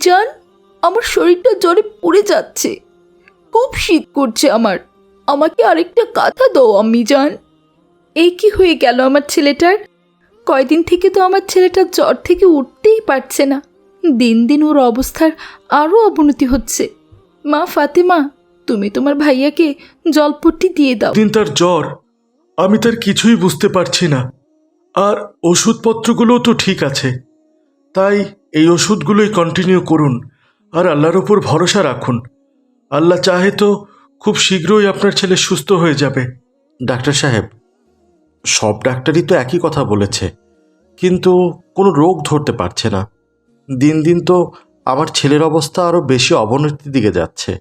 যান আমার শরীরটা জ্বরে পুড়ে যাচ্ছে। খুব শীত করছে আমার। আমাকে আরেকটা কাঁথা দাও আম্মি যান এই কি হয়ে গেল আমার ছেলেটার? কয়দিন থেকে তো আমার ছেলেটা জ্বর থেকে উঠতেই পারছে না। দিন দিন ওর অবস্থার আরও অবনতি হচ্ছে। মা ফাতেমা, তুমি তোমার ভাইয়াকে জলপট্টি দিয়ে দাও। দিন তার জ্বর, আমি তার কিছুই বুঝতে পারছি না। আর ওষুধপত্রগুলোও তো ঠিক আছে। তাই এই ওষুধগুলোই কন্টিনিউ করুন আর আল্লাহর ওপর ভরসা রাখুন। আল্লাহ চাহে তো খুব শীঘ্রই আপনার ছেলে সুস্থ হয়ে যাবে। ডাক্তার সাহেব, সব ডাক্তারই তো একই কথা বলেছে, কিন্তু কোনো রোগ ধরতে পারছে না। দিন দিন তো আমার ছেলের অবস্থা আরও বেশি অবনতির দিকে যাচ্ছে।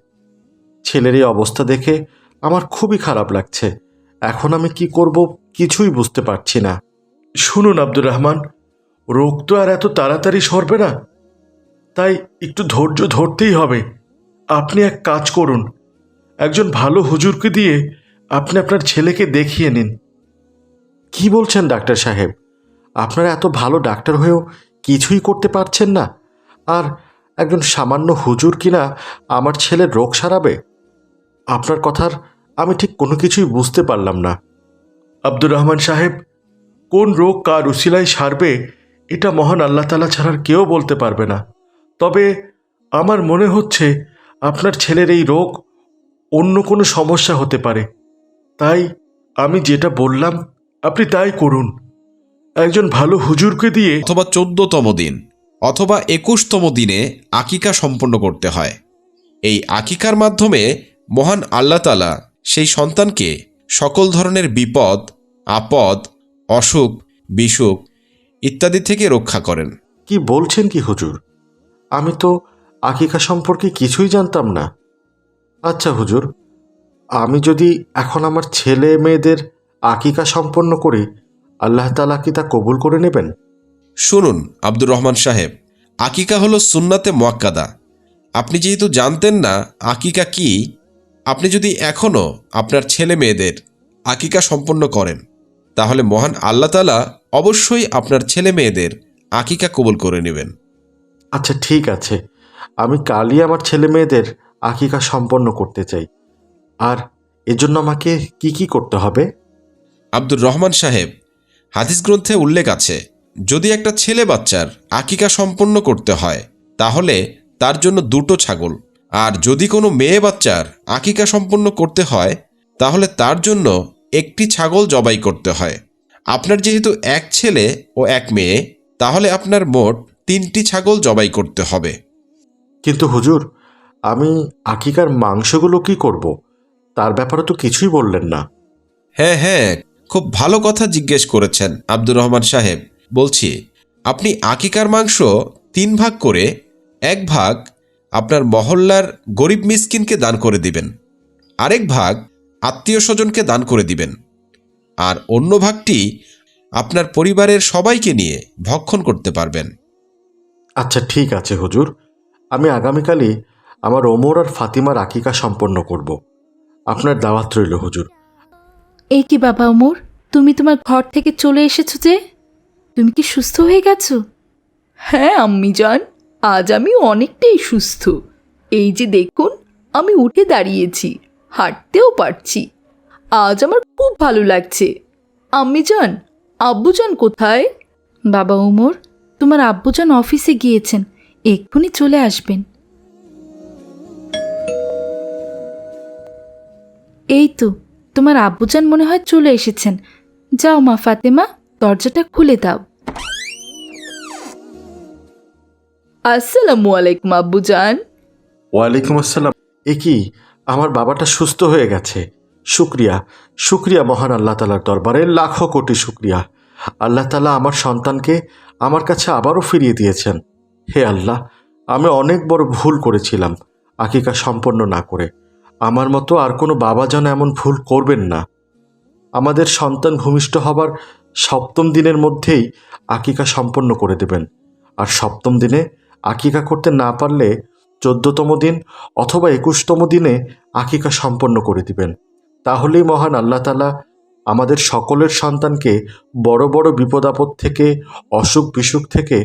ছেলের এই অবস্থা দেখে আমার খুবই খারাপ লাগছে। এখন আমি কি করব কিছুই বুঝতে পারছি না। শুনুন আব্দুর রহমান রোগ তো আর এত তাড়াতাড়ি সরবে না। তাই একটু ধৈর্য ধরতেই হবে। আপনি এক কাজ করুন। একজন ভালো হুজুরকে দিয়ে আপনি আপনার ছেলেকে দেখিয়ে নিন। কি বলছেন ডাক্তার সাহেব? আপনারা এত ভালো ডাক্তার হয়েও কিছুই করতে পারছেন না। আর একজন সামান্য হুজুর কিনা আমার ছেলের রোগ সারাবে? আপনার কথার আমি ঠিক কোনো কিছুই বুঝতে পারলাম না। আব্দুর রহমান সাহেব, কোন রোগ কার উসিলায় সারবে এটা মহান আল্লাহ তালা ছাড়ার কেউ বলতে পারবে না। তবে আমার মনে হচ্ছে আপনার ছেলের এই রোগ অন্য কোনো সমস্যা হতে পারে। তাই আমি যেটা বললাম, আপনি তাই করুন। একজন ভালো হুজুরকে দিয়ে অথবা চোদ্দতম দিন অথবা একুশতম দিনে আকিকা সম্পন্ন করতে হয়। এই আকিকার মাধ্যমে মহান আল্লাহতালা সেই সন্তানকে সকল ধরনের বিপদ, আপদ, অসুখ, বিসুখ ইত্যাদি থেকে রক্ষা করেন। কি বলছেন কি হুজুর? আমি তো আকিকা সম্পর্কে কিছুই জানতাম না। আচ্ছা হুজুর আমি যদি এখন আমার ছেলে মেয়েদের আকিকা সম্পন্ন করি আল্লাহ তালা কি তা কবুল করে নেবেন? শুনুন আব্দুর রহমান সাহেব আকিকা হলো সুন্নাতে মোয়াক্কাদা। আপনি যেহেতু জানতেন না আকিকা কি আপনি যদি এখনও আপনার ছেলে মেয়েদের আকিকা সম্পন্ন করেন। তাহলে মহান আল্লাহ তালা অবশ্যই আপনার ছেলে মেয়েদের আকিকা কবুল করে নেবেন। আচ্ছা ঠিক আছে। আমি কালই আমার ছেলে মেয়েদের আকিকা সম্পন্ন করতে চাই। আর এজন্য আমাকে কি কি করতে হবে? আব্দুর রহমান সাহেব হাদিস গ্রন্থে উল্লেখ আছে যদি একটা ছেলে বাচ্চার আকিকা সম্পন্ন করতে হয় তাহলে তার জন্য দুটো ছাগল। আর যদি কোনো মেয়ে বাচ্চার আকিকা সম্পন্ন করতে হয় তাহলে তার জন্য একটি ছাগল জবাই করতে হয়। আপনার যেহেতু এক ছেলে ও এক মেয়ে তাহলে আপনার মোট তিনটি ছাগল জবাই করতে হবে। কিন্তু হুজুর আমি আকিকার মাংসগুলো কি করব? তার ব্যাপারে তো কিছুই বললেন না। হ্যাঁ হ্যাঁ খুব ভালো কথা জিজ্ঞেস করেছেন আব্দুর রহমান সাহেব। বলছি আপনি আকিকার মাংস তিন ভাগ করে এক ভাগ আপনার মহল্লার গরিব মিসকিনকে দান করে দিবেন। আরেক ভাগ আত্মীয় স্বজনকে দান করে দিবেন। আর অন্য ভাগটি আপনার পরিবারের সবাইকে নিয়ে ভক্ষণ করতে পারবেন। আচ্ছা ঠিক আছে হুজুর। আমি আগামীকালই আমার ওমর আর ফাতিমার আকিকা সম্পন্ন করব। আপনার দাওয়াত রইল হুজুর। এই কি বাবা ওমর? তুমি তোমার ঘর থেকে চলে এসেছ যে? তুমি কি সুস্থ হয়ে গেছো? হ্যাঁ আম্মি যান আজ আমি অনেকটাই সুস্থ। এই যে দেখুন আমি উঠে দাঁড়িয়েছি। হাঁটতেও পারছি। আজ আমার খুব ভালো লাগছে। আম্মি যান আব্বুজান কোথায়? বাবা ওমর তোমার আব্বুজান অফিসে গিয়েছেন। এক্ষুনি চলে আসবেন। এই তো, তোমার আব্বুজান মনে হয় চলে এসেছেন। যাও মা ফাতেমা, দরজাটা খুলে দাও। আসসালামু আলাইকুম, আব্বুজান। ওয়ালাইকুম আসসালাম। এ কি? আমার বাবাটা সুস্থ হয়ে গেছে। শুক্রিয়া শুক্রিয়া মহান আল্লাহ তালার দরবারে লাখো কোটি শুক্রিয়া। আল্লাহ তালা আমার সন্তানকে আমার কাছে আবারও ফিরিয়ে দিয়েছেন। হে আল্লাহ, আমি অনেক বড় ভুল করেছিলাম, আকিকা সম্পন্ন না করে। আমার মতো আর কোনো বাবা যেন এমন ভুল করবেন না। আমাদের সন্তান ভূমিষ্ঠ হবার সপ্তম দিনের মধ্যেই আকিকা সম্পন্ন করে দেবেন। আর সপ্তম দিনে আকিকা করতে না পারলে চোদ্দতম দিন অথবা একুশতম দিনে আকিকা সম্পন্ন করে দিবেন। তাহলেই মহান আল্লাহ তালা আমাদের সকলের সন্তানকে বড় বড় বিপদাপদ থেকে অসুখ বিসুখ থেকে